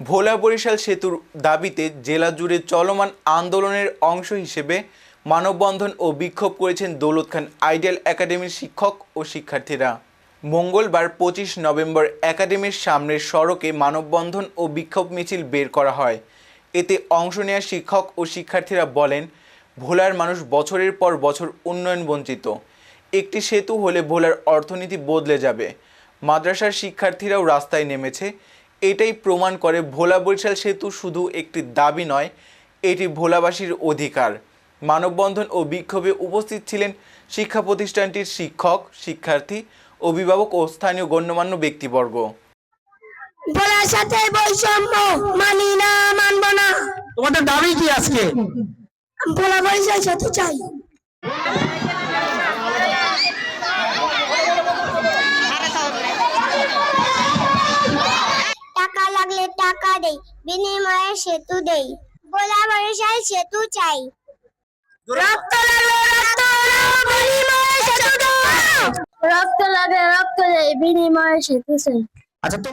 ভোলা বরিশাল সেতুর দাবিতে জেলা জুড়ে চলমান আন্দোলনের অংশ হিসেবে মানববন্ধন ও বিক্ষোভ করেছেন দৌলত খান, আইডিয়াল একাডেমির শিক্ষক ও শিক্ষার্থীরা। মঙ্গলবার পঁচিশ নভেম্বর একাডেমির সামনের সড়কে মানববন্ধন ও বিক্ষোভ মিছিল বের করা হয়। এতে অংশ নেওয়া শিক্ষক ও শিক্ষার্থীরা বলেন, ভোলার মানুষ বছরের পর বছর উন্নয়ন বঞ্চিত। একটি সেতু হলে ভোলার অর্থনীতি বদলে যাবে। মাদ্রাসার শিক্ষার্থীরাও রাস্তায় নেমেছে। এটাই প্রমাণ করে ভোলা বরিশাল সেতু শুধু একটি দাবি নয় এটি ভোলাবাসীর অধিকার। মানববন্ধন ও বিক্ষোভে উপস্থিত ছিলেন শিক্ষা প্রতিষ্ঠানটির শিক্ষক শিক্ষার্থী অভিভাবক ও স্থানীয় গণ্যমান্য ব্যক্তিবর্গ। বলার সাথে বৈষম্য মানি না মানবো না। তোমাদের দাবি কি আজকে? বলা বরিশাল সাথে চাই টাকা লাগলে টাকা দেই বিনিময়ে সেতু দেই। বলা বরিশাল সেতু চাই। রক্ত লাগে রক্ত বিনিময়ে সেতু দাও। রক্ত লাগে রক্ত দেই বিনিময়ে সেতু চাই। আচ্ছা তো